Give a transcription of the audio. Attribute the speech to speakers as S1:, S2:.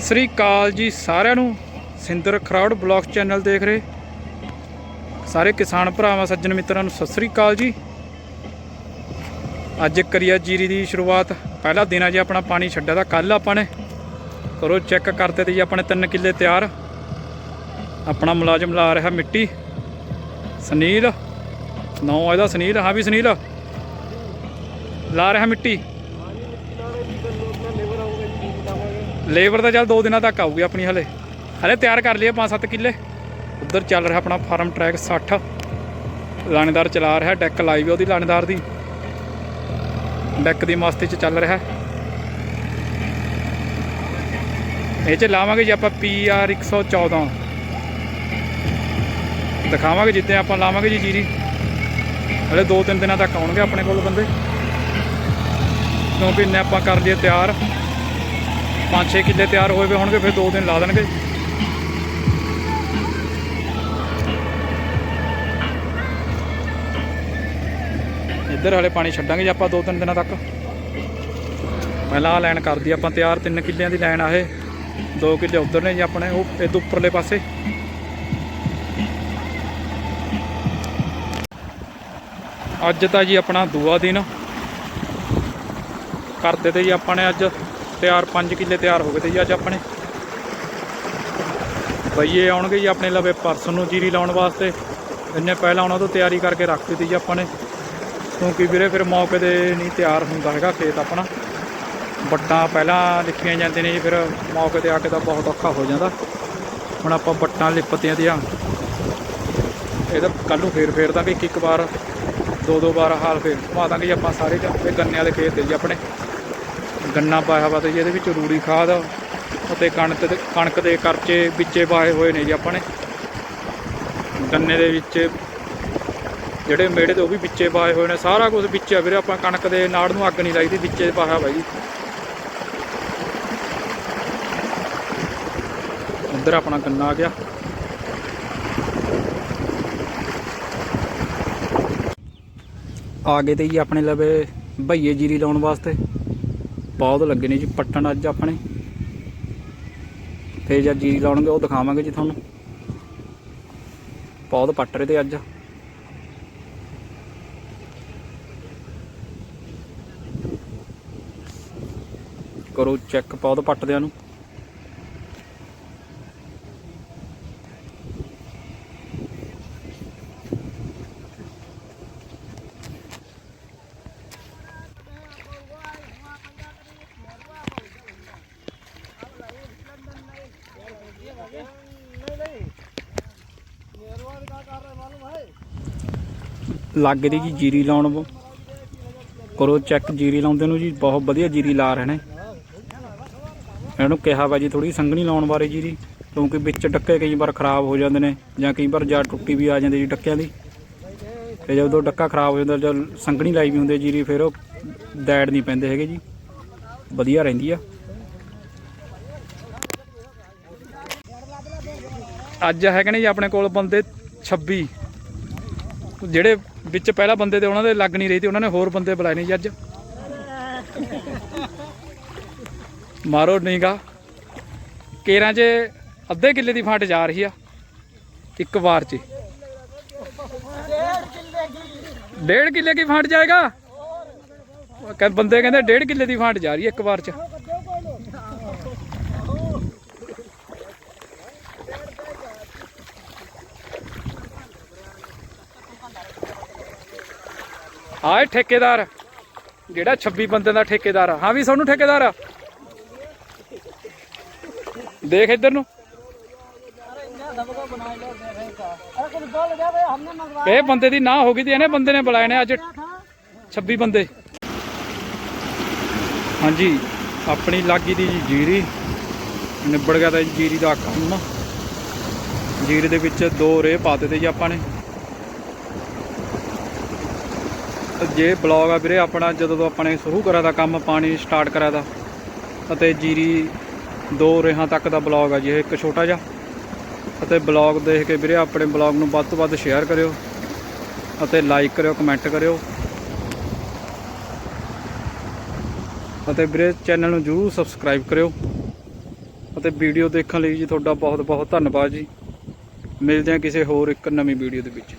S1: ਸ੍ਰੀ ਅਕਾਲ ਜੀ ਸਾਰਿਆਂ ਨੂੰ। ਸਿੰਦਰ ਖਰਾਉਡ ਬਲੌਗ ਚੈਨਲ ਦੇਖ ਰਹੇ। ਸਾਰੇ ਕਿਸਾਨ ਭਰਾਵਾਂ, ਸੱਜਣ ਮਿੱਤਰਾਂ ਨੂੰ ਸਤਿ ਸ੍ਰੀ ਅਕਾਲ ਜੀ। ਅੱਜ ਕਰੀਆ ਜੀਰੀ ਦੀ ਸ਼ੁਰੂਆਤ। ਪਹਿਲਾ ਦਿਨ ਆ ਜੀ ਆਪਣਾ ਪਾਣੀ ਛੱਡਿਆ ਤਾਂ ਕੱਲ ਆਪਾਂ ਨੇ। ਕਰੋ ਚੈੱਕ ਕਰਤੇ ਤੇ ਜੀ ਆਪਣੇ 3 ਕਿੱਲੇ ਤਿਆਰ। ਆਪਣਾ ਮੁਲਾਜ਼ਮ ਲਾ ਰਿਹਾ ਮਿੱਟੀ। ਸੁਨੀਲ। ਨੌ ਇਹਦਾ ਸੁਨੀਲ, ਹਾਂ ਵੀ ਸੁਨੀਲ। ਲਾ ਰਿਹਾ ਮਿੱਟੀ। ਲੇਬਰ ਤਾਂ ਚੱਲ 2 ਦਿਨਾਂ ਤੱਕ ਆਊਗੀ ਆਪਣੀ ਹਲੇ। ਹਲੇ ਤਿਆਰ ਕਰ ਲਈਏ 5-7 ਕਿੱਲੇ। ਉੱਧਰ ਚੱਲ ਰਿਹਾ ਆਪਣਾ ਫਾਰਮ ਟਰੈਕ 60 ਲਾਣੇਦਾਰ ਚਲਾ ਰਿਹਾ, ਡੈਕ ਲਾਈ ਵੀ ਉਹਦੀ ਲਾਣੇਦਾਰ ਦੀ। ਡੈਕ ਦੀ ਮਸਤੀ 'ਚ ਚੱਲ ਰਿਹਾ। ਇਹ 'ਚ ਲਾਵਾਂਗੇ ਜੀ ਆਪਾਂ PR 114 ਦਿਖਾਵਾਂਗੇ ਜਿੱਦੇ ਆਪਾਂ ਲਾਵਾਂਗੇ ਜੀ ਜੀਰੀ। ਹਲੇ 2-3 ਦਿਨਾਂ ਤੱਕ ਆਉਣਗੇ ਆਪਣੇ ਕੋਲ ਬੰਦੇ। ਕਿਉਂਕਿ ਇੰਨੇ ਆਪਾਂ ਕਰ ਲਈਏ ਤਿਆਰ। 5-6 ਕਿੱਲੇ ਤਿਆਰ ਹੋਏ ਹੋਏ ਹੋਣਗੇ, ਫਿਰ 2 ਦਿਨ ਲਾ ਦੇਣਗੇ। ਇੱਧਰ ਹਲੇ ਪਾਣੀ ਛੱਡਾਂਗੇ ਜੀ ਆਪਾਂ 2-3 ਦਿਨਾਂ ਤੱਕ। ਪਹਿਲਾਂ ਆਹ ਲਾਈਨ ਕਰਦੀ, ਆਪਾਂ ਤਿਆਰ 3 ਕਿੱਲਿਆਂ ਦੀ ਲਾਈਨ ਆ ਇਹ। 2 ਕਿੱਲੇ ਉੱਧਰ ਨੇ ਜੀ ਆਪਣੇ, ਉਹ ਇਹਦੇ ਉੱਪਰਲੇ ਪਾਸੇ। ਅੱਜ ਤਾਂ ਜੀ ਆਪਣਾ ਦੂਆ ਦਿਨ। ਕਰਦੇ ਤੇ ਜੀ ਆਪਾਂ ਨੇ ਅੱਜ ਤਿਆਰ 5 ਕਿੱਲੇ ਤਿਆਰ ਹੋ ਗਏ ਤੇ ਜੀ ਅੱਜ ਆਪਣੇ। ਬਈਏ ਆਉਣਗੇ ਜੀ ਆਪਣੇ ਲਵੇ ਪਰਸੋਂ ਨੂੰ ਜੀਰੀ ਲਾਉਣ ਵਾਸਤੇ। ਇੰਨੇ ਪਹਿਲਾਂ ਉਹਨਾਂ ਤੋਂ ਤਿਆਰੀ ਕਰਕੇ ਰੱਖ ਦਿੱਤੀ ਜੀ ਆਪਾਂ ਨੇ। ਕਿਉਂਕਿ ਵੀਰੇ ਫਿਰ ਮੌਕੇ ਤੇ ਨਹੀਂ ਤਿਆਰ ਹੁੰਦਾ ਹੈਗਾ ਖੇਤ ਆਪਣਾ। ਬੱਟਾਂ ਪਹਿਲਾਂ ਲਿਖੀਆਂ ਜਾਂਦੇ ਨੇ ਜੀ, ਫਿਰ ਮੌਕੇ ਤੇ ਆ ਕੇ ਤਾਂ ਬਹੁਤ ਔਖਾ ਹੋ ਜਾਂਦਾ। ਹੁਣ ਆਪਾਂ ਬੱਟਾਂ ਲਿਪਤੀਆਂ ਦੀਆਂ। ਇਹਦਾ ਕੱਲ ਨੂੰ ਫੇਰ ਫੇਰ ਦਾਂਗੇ ਇੱਕ ਇੱਕ ਵਾਰ ਦੋ ਦੋ ਵਾਰ ਹਾਲ ਫੇਰ ਘੁਮਾ ਦਾਂਗੇ ਆਪਾਂ ਸਾਰੇ ਇਹ ਗੰਨਿਆਂ ਦੇ ਖੇਤ ਤੇ ਜੀ ਆਪਣੇ। ਗੰਨਾ ਪਾਇਆ ਹੋਇਆ ਤੇ ਜੀ ਇਹਦੇ ਵਿੱਚ ਰੂੜੀ ਖਾਦ ਅਤੇ ਕਣਕ ਦੇ ਕਣਕ ਦੇ ਕਰਚੇ ਵਿੱਚੇ ਪਾਏ ਹੋਏ ਨੇ ਜੀ ਆਪਾਂ ਨੇ ਗੰਨੇ ਦੇ ਵਿੱਚ ਜਿਹੜੇ ਮੇੜੇ ਤੇ ਉਹ ਵੀ ਵਿੱਚੇ ਪਾਏ ਹੋਏ ਨੇ। ਸਾਰਾ ਕੁਝ ਵਿੱਚ ਆ ਵੀਰੇ, ਆਪਾਂ ਕਣਕ ਦੇ ਨਾੜ ਨੂੰ ਅੱਗ ਨਹੀਂ ਲਾਈਦੀ ਵਿੱਚੇ ਪਾਇਆ ਵਾ ਜੀ। ਇੱਧਰ ਆਪਣਾ ਗੰਨਾ ਆ ਗਿਆ। ਆ ਗਏ ਤੇ ਜੀ ਆਪਣੇ ਲਵੇ ਭਈਏ ਜੀਰੀ ਲਾਉਣ ਵਾਸਤੇ। ਬਹੁਤ ਲੱਗੇ ਨੇ ਜੀ, ਪੱਟਣ ਅੱਜ ਆਪਣੇ। ਫੇਰ ਜਦ ਜੀਰੀ ਲਾਉਣਗੇ, ਉਹ ਦਿਖਾਵਾਂਗੇ ਜੀ ਤੁਹਾਨੂੰ। ਬਹੁਤ ਪੱਟ ਰਹੇ ਤੇ ਅੱਜ। ਕਰੋ ਚੈੱਕ ਪੌਦ ਪੱਟਦਿਆਂ ਨੂੰ। ਲੱਗ ਦੀ ਜੀ ਜੀਰੀ ਲਾਉਣ ਵ- ਕਰੋ ਚੈੱਕ ਜੀਰੀ ਲਾਉਂਦੇ ਨੂੰ ਜੀ, ਬਹੁਤ ਵਧੀਆ ਜੀਰੀ ਲਾ ਰਹੇ ਨੇ। ਇਹਨੂੰ ਕਿਹਾ ਵਾ ਜੀ ਥੋੜੀ ਸੰਘਣੀ ਲਾਉਣ ਬਾਰੇ ਜੀਰੀ, ਕਿਉਂਕਿ ਵਿੱਚ ਡੱਕੇ ਕਈ ਵਾਰ ਖਰਾਬ ਹੋ ਜਾਂਦੇ ਨੇ, ਜਾਂ ਕਈ ਵਾਰ ਜਾ ਟੁੱਟੀ ਵੀ ਆ ਜਾਂਦੀ ਜੀ ਡੱਕਿਆਂ ਦੀ। ਤੇ ਜਦੋਂ ਡੱਕਾ ਖਰਾਬ ਹੋ ਜਾਂਦਾ ਜਦ ਸੰਘਣੀ ਲਾਈ ਵੀ ਹੁੰਦੀ ਜੀਰੀ, ਫਿਰ ਉਹ ਦੈੜ ਨਹੀਂ ਪੈਂਦੇ ਹੈਗੇ ਜੀ। ਵਧੀਆ ਰਹਿੰਦੀ ਆ। ਅੱਜ ਹੈਗੇ ਨੇ ਜੀ ਆਪਣੇ ਕੋਲ ਬੰਦੇ 26 ਜਿਹੜੇ ਵਿੱਚ ਪਹਿਲਾ ਬੰਦੇ ਤੇ ਉਹਨਾਂ ਦੇ ਲੱਗ ਨਹੀਂ ਰਹੀ ਤੇ ਉਹਨਾਂ ਨੇ ਹੋਰ ਬੰਦੇ ਬੁਲਾਏ ਨੇ ਜੀ ਅੱਜ। ਮਾਰੋ ਨੀਗਾ। ਕੇਰਾਂ 'ਚ ਅੱਧੇ ਕਿੱਲੇ ਦੀ ਫਾਂਟ ਜਾ ਰਹੀ ਆ। ਇੱਕ ਵਾਰ 'ਚ ਡੇਢ ਕਿੱਲੇ ਦੀ ਫਾਂਟ ਜਾਏਗਾ? ਬੰਦੇ ਕਹਿੰਦੇ ਡੇਢ ਕਿੱਲੇ ਦੀ ਫਾਂਟ ਜਾ ਰਹੀ ਹੈ ਇੱਕ ਵਾਰ 'ਚ। ਆਏ ਠੇਕੇਦਾਰ, ਜਿਹੜਾ 26 ਬੰਦੇ ਦਾ ਠੇਕੇਦਾਰ ਆ। ਹਾਂ ਵੀ ਸਾਨੂੰ ਠੇਕੇਦਾਰ ਆ? ਦੇਖ ਇੱਧਰ ਨੂੰ। ਇਹ ਬੰਦੇ ਦੀ ਨਾ ਹੋ ਗਈ ਤੇ ਇਹਨੇ ਬੰਦੇ ਨੇ ਬੁਲਾਏ ਨੇ ਅੱਜ 26 ਬੰਦੇ। ਹਾਂਜੀ, ਆਪਣੀ ਲਾਗੀ ਦੀ ਜੀ ਜੀਰੀ, ਨਿਬੜ ਗਿਆ ਤਾਂ ਜੀਰੀ ਦਾ ਕੰਮ ਜੀਰੀ ਦੇ ਵਿੱਚ ਦੋ ਰੇਹ ਪਾ ਦਿੱਤੇ ਜੀ ਆਪਾਂ ਨੇ। ਜੇ ਬਲੌਗ ਆ ਵੀਰੇ ਆਪਣਾ, ਜਦੋਂ ਤੋਂ ਆਪਾਂ ਨੇ ਸ਼ੁਰੂ ਕਰਿਆ ਦਾ ਕੰਮ, ਪਾਣੀ ਸਟਾਰਟ ਕਰਿਆ ਦਾ, ਅਤੇ ਜੀਰੀ ਦੋ ਰੇਹਾਂ ਤੱਕ ਦਾ ਬਲੌਗ ਆ ਜੀ, ਇਹ ਇੱਕ ਛੋਟਾ ਜਿਹਾ। ਅਤੇ ਬਲੌਗ ਦੇਖ ਕੇ ਵੀਰੇ ਆਪਣੇ ਬਲੌਗ ਨੂੰ ਵੱਧ ਤੋਂ ਵੱਧ ਸ਼ੇਅਰ ਕਰਿਓ, ਅਤੇ ਲਾਈਕ ਕਰਿਓ ਕਮੈਂਟ ਕਰਿਓ। ਅਤੇ ਵੀਰੇ ਚੈਨਲ ਨੂੰ ਜਰੂਰ ਸਬਸਕ੍ਰਾਈਬ ਕਰਿਓ। ਅਤੇ ਵੀਡੀਓ ਦੇਖਣ ਲਈ ਜੀ ਤੁਹਾਡਾ ਬਹੁਤ ਬਹੁਤ ਧੰਨਵਾਦ ਜੀ। ਮਿਲਦੇ ਹਾਂ ਕਿਸੇ ਹੋਰ ਇੱਕ ਨਵੀਂ ਵੀਡੀਓ ਦੇ ਵਿੱਚ।